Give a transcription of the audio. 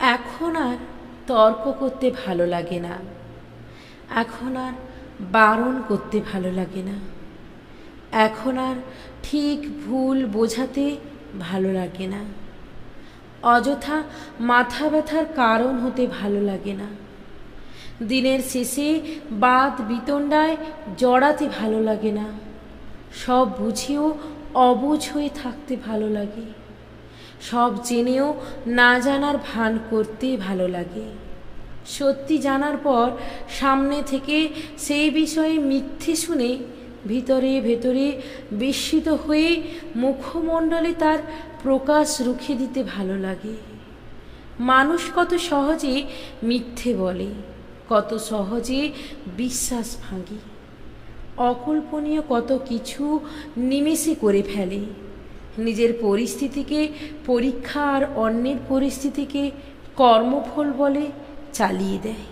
এখন আর তর্ক করতে ভালো লাগে না। এখন আর বারণ করতে ভালো লাগে না। এখন আর ঠিক ভুল বোঝাতে ভালো লাগে না। অযথা মাথা ব্যথার কারণ হতে ভালো লাগে না। দিনের শেষে বাদ বিতণ্ডায় জড়াতে ভালো লাগে না। সব বুঝিয়েও অবুঝ হয়ে থাকতে ভালো লাগে। সব জেনেও না জানার ভান করতে ভালো লাগে। সত্যি জানার পর সামনে থেকে সেই বিষয়ে মিথ্যে শুনে ভিতরে ভেতরে বিস্মিত হয়ে মুখমণ্ডলে তার প্রকাশ রুখে দিতে ভালো লাগে। মানুষ কত সহজে মিথ্যে বলে, কত সহজে বিশ্বাস ভাঙে। অকল্পনীয় কত কিছু নিমেষে করে ফেলে। নিজের পরিস্থিতিকে পরীক্ষা আর অন্যের পরিস্থিতিকে কর্মফল বলে চালিয়ে দেয়।